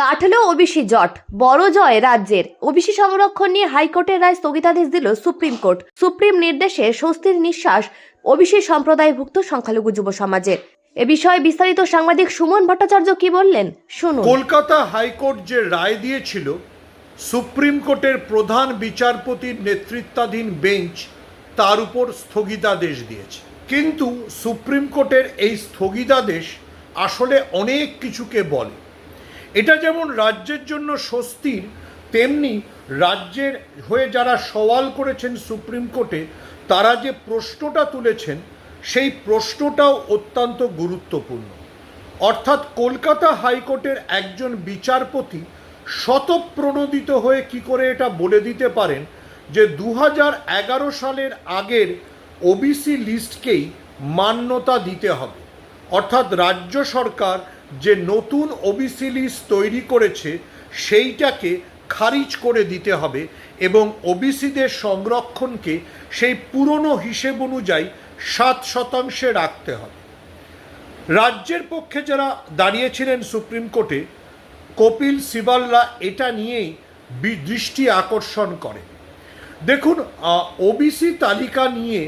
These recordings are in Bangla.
কাটল ওবিসি জট। বড় জয় রাজ্যের। ওবিসি সংরক্ষণ নিয়ে হাইকোর্টের রায় স্থগিতাদেশ দিল সুপ্রিম কোর্ট। সুপ্রিম নির্দেশে স্বস্তির নিঃশ্বাস ওবিসি সম্প্রদায়ভুক্ত সংখ্যালঘু যুব সমাজের। এ বিষয়ে বিস্তারিত সাংবাদিক সুমন ভট্টাচার্য কি বললেন, শুনুন। কলকাতা হাইকোর্ট যে রায় দিয়েছিল, সুপ্রিম কোর্টের প্রধান বিচারপতির নেতৃত্বাধীন বেঞ্চ তার উপর স্থগিতাদেশ দিয়েছে। কিন্তু সুপ্রিম কোর্টের এই স্থগিতাদেশ আসলে অনেক কিছুকে বলে। এটা যেমন রাজ্যের জন্য স্বস্তির, তেমনি রাজ্যের হয়ে যারা সওয়াল করেছেন সুপ্রিম কোর্টে, তারা যে প্রশ্নটা তুলেছেন, সেই প্রশ্নটাও অত্যন্ত গুরুত্বপূর্ণ। অর্থাৎ কলকাতা হাইকোর্টের একজন বিচারপতি শতপ্রণোদিত হয়ে কি করে এটা বলে দিতে পারেন যে দু সালের আগের ওবিসি লিস্টকেই মান্যতা দিতে হবে। অর্থাৎ রাজ্য সরকার যে নতুন ওবিসি লিস্ট তৈরি করেছে, সেইটাকে খারিজ করে দিতে হবে এবং ওবিসিদের সংরক্ষণকে সেই পুরনো হিসেব অনুযায়ী সাত শতাংশে রাখতে হবে। রাজ্যের পক্ষে যারা দাঁড়িয়েছিলেন সুপ্রিম কোর্টে, কপিল সিবাল্লা এটা নিয়েই দৃষ্টি আকর্ষণ করে। দেখুন ওবিসি তালিকা নিয়ে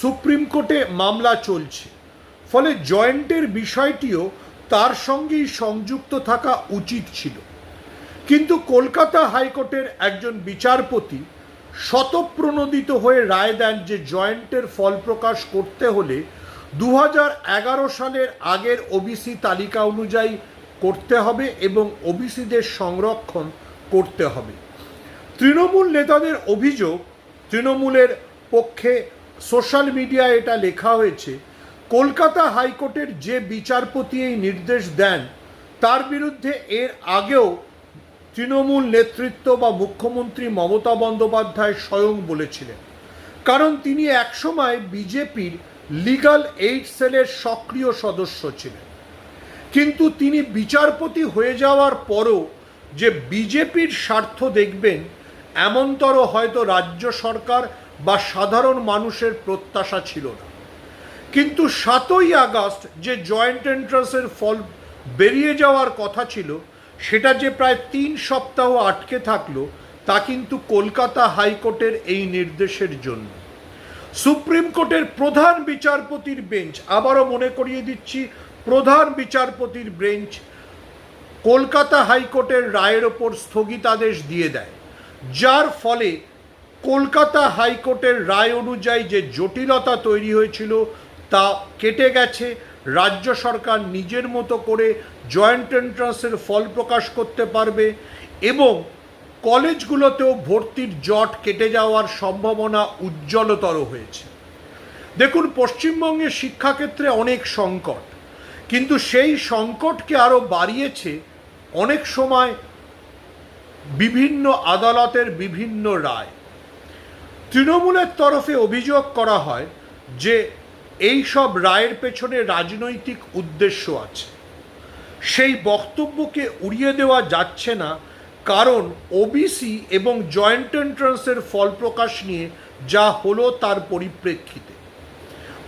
সুপ্রিম কোর্টে মামলা চলছে। ফলে জয়েন্টের বিষয়টিও তার সঙ্গেই সংযুক্ত থাকা উচিত ছিল। কিন্তু কলকাতা হাইকোর্টের একজন বিচারপতি শতপ্রণোদিত হয়ে রায় দেন যে জয়েন্টের ফল প্রকাশ করতে হলে দু সালের আগের ওবিসি তালিকা অনুযায়ী করতে হবে এবং ওবিসিদের সংরক্ষণ করতে হবে। তৃণমূল নেতাদের অভিযোগ, তৃণমূলের পক্ষে সোশ্যাল মিডিয়ায় এটা লেখা হয়েছে কলকাতা হাইকোর্টের যে বিচারপতি এই নির্দেশ দেন, তার বিরুদ্ধে এর আগেও তৃণমূল নেতৃত্ব বা মুখ্যমন্ত্রী মমতা বন্দ্যোপাধ্যায় স্বয়ং বলেছিলেন। কারণ তিনি একসময় বিজেপির লিগাল এইড সেলের সক্রিয় সদস্য ছিলেন। কিন্তু তিনি বিচারপতি হয়ে যাওয়ার পরও যে বিজেপির স্বার্থ দেখবেন এমনতর হয়তো রাজ্য সরকার বা সাধারণ মানুষের প্রত্যাশা ছিল না। কিন্তু সাতই আগস্ট যে জয়েন্ট এন্ট্রান্সের ফল বেরিয়ে যাওয়ার কথা ছিল, সেটা যে প্রায় তিন সপ্তাহ আটকে থাকল, তা কিন্তু কলকাতা হাইকোর্টের এই নির্দেশের জন্য। সুপ্রিম কোর্টের প্রধান বিচারপতির বেঞ্চ, আবারও মনে করিয়ে দিচ্ছি, প্রধান বিচারপতির বেঞ্চ কলকাতা হাইকোর্টের রায়ের ওপর স্থগিতাদেশ দিয়ে দেয়। যার ফলে কলকাতা হাইকোর্টের রায় অনুযায়ী যে জটিলতা তৈরি হয়েছিল তা কেটে গেছে। রাজ্য সরকার নিজের মতো করে জয়েন্ট এন্ট্রান্সের ফল প্রকাশ করতে পারবে এবং কলেজগুলোতেও ভর্তির জট কেটে যাওয়ার সম্ভাবনা উজ্জ্বলতর হয়েছে। দেখুন, পশ্চিমবঙ্গের শিক্ষাক্ষেত্রে অনেক সংকট, কিন্তু সেই সংকটকে আরও বাড়িয়েছে অনেক সময় বিভিন্ন আদালতের বিভিন্ন রায়। তৃণমূলের তরফে অভিযোগ করা হয় যে এই সব রায়ের পেছনে রাজনৈতিক উদ্দেশ্য আছে। সেই বক্তব্যকে উড়িয়ে দেওয়া যাচ্ছে না, কারণ ওবিসি এবং জয়েন্ট এন্ট্রান্সের ফল প্রকাশ নিয়ে যা হলো তার পরিপ্রেক্ষিতে।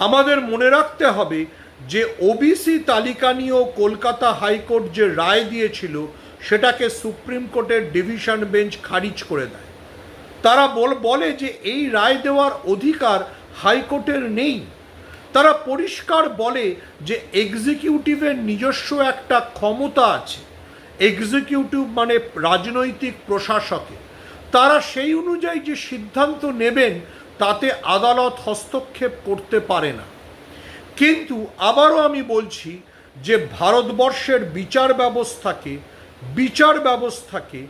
আমাদের মনে রাখতে হবে যে ওবিসি তালিকা নিয়েও কলকাতা হাইকোর্ট যে রায় দিয়েছিল, সেটাকে সুপ্রিম কোর্টের ডিভিশন বেঞ্চ খারিজ করে দেয়। তারা বল যে এই রায় দেওয়ার অধিকার হাইকোর্টের নেই। তারা পরিষ্কার বলে যে এক্সিকিউটিভের নিজস্ব একটা ক্ষমতা আছে। এক্সিকিউটিভ মানে রাজনৈতিক প্রশাসকে তারা সেই অনুযায়ী যে সিদ্ধান্ত নেবেন, তাতে আদালত হস্তক্ষেপ করতে পারে না। কিন্তু আবারও আমি বলছি যে ভারতবর্ষের বিচার ব্যবস্থাকে বিচার ব্যবস্থাকে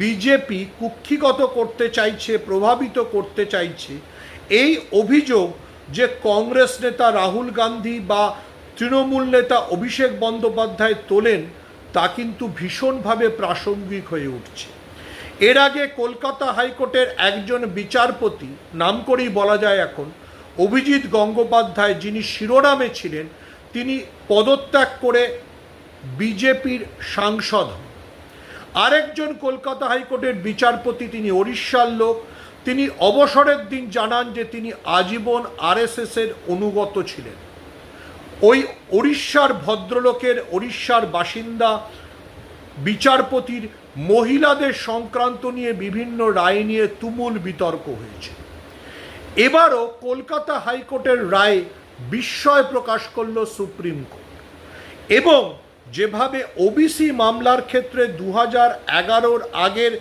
বিজেপি কুক্ষিগত করতে চাইছে, প্রভাবিত করতে চাইছে, এই অভিযোগ যে কংগ্রেস নেতা রাহুল গান্ধী বা তৃণমূল নেতা অভিষেক বন্দ্যোপাধ্যায় তোলেন, তা কিন্তু ভীষণভাবে প্রাসঙ্গিক হয়ে উঠছে। এর আগে কলকাতা হাইকোর্টের একজন বিচারপতি, নাম করেই বলা যায় এখন, অভিজিৎ গঙ্গোপাধ্যায় যিনি শিরোনামে ছিলেন, তিনি পদত্যাগ করে বিজেপির সাংসদ হন। আরেকজন কলকাতা হাইকোর্টের বিচারপতি তিনি ওড়িশার লোক তিনি অবসরের দিন জানান যে তিনি আজীবন আরএসএসের অনুগত ছিলেন। ওই ওড়িশার ভদ্রলোকের, ওড়িশার বাসিন্দা, বিচারপতির মহিলাদের সংক্রান্ত নিয়ে বিভিন্ন রায় নিয়ে তুমুল বিতর্ক হয়েছে। এবারও কলকাতা হাইকোর্টের রায় বিস্ময় প্রকাশ করল সুপ্রিম কোর্ট। এবং যেভাবে ওবিসি মামলার ক্ষেত্রে দু হাজার এগারোর আগের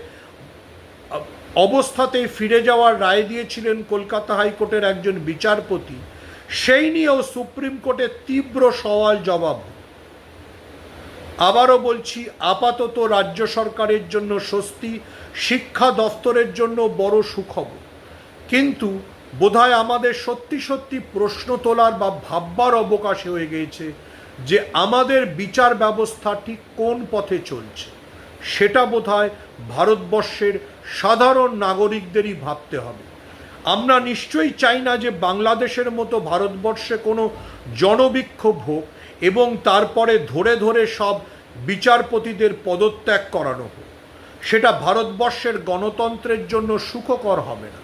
অবস্থাতেই ফিরে যাওয়ার রায় দিয়েছিলেন কলকাতা হাইকোর্টের একজন বিচারপতি। সেই নিয়েও সুপ্রিম কোর্টের তীব্র সওয়াল জবাব। আবারও বলছি, আপাতত রাজ্য সরকারের জন্য স্বস্তি, শিক্ষা দফতরের জন্য বড় সুখবর। কিন্তু বোধহয় আমাদের সত্যি সত্যি প্রশ্ন তোলার বা ভাববার অবকাশ হয়ে গিয়েছে যে আমাদের বিচার ব্যবস্থা ঠিক কোন পথে চলছে। সেটা বোধহয় ভারতবর্ষের সাধারণ নাগরিকদেরই ভাবতে হবে। আমরা নিশ্চয়ই চাই না যে বাংলাদেশের মতো ভারতবর্ষে কোনো জনবিক্ষোভ হোক এবং তারপরে ধরে ধরে সব বিচারপতিদের পদত্যাগ করানো হোক। সেটা ভারতবর্ষের গণতন্ত্রের জন্য সুখকর হবে না।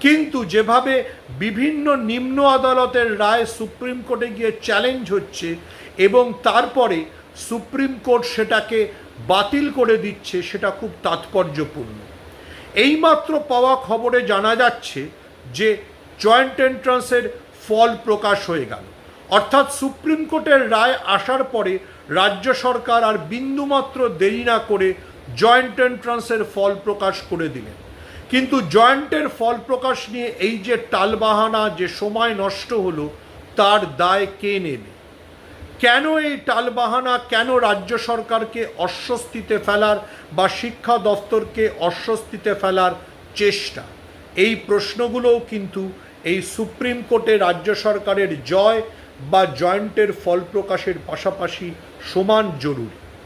কিন্তু যেভাবে বিভিন্ন নিম্ন আদালতের রায় সুপ্রিম কোর্টে গিয়ে চ্যালেঞ্জ হচ্ছে এবং তারপরে সুপ্রিম কোর্ট সেটাকে বাতিল করে দিচ্ছে, সেটা খুব তাৎপর্যপূর্ণ। এইমাত্র পাওয়া খবরে জানা যাচ্ছে যে জয়েন্ট এন্ট্রান্সের ফল প্রকাশ হয়ে গেল। অর্থাৎ সুপ্রিম কোর্টের রায় আসার পরে রাজ্য সরকার আর বিন্দুমাত্র দেরি না করে জয়েন্ট এন্ট্রান্সের ফল প্রকাশ করে দিলেন। কিন্তু জয়েন্টের ফল প্রকাশ নিয়ে এই যে টালবাহানা, যে সময় নষ্ট হলো, তার দায় কে নেবে? কেন এই টালবাহানা, কেন রাজ্য সরকারকে অস্বস্তিতে ফেলার বা শিক্ষা দফতরকে অস্বস্তিতে ফেলার চেষ্টা? এই প্রশ্নগুলোও কিন্তু এই সুপ্রিম কোর্টে রাজ্য সরকারের জয় বা জয়েন্টের ফল প্রকাশের পাশাপাশি সমান জরুরি।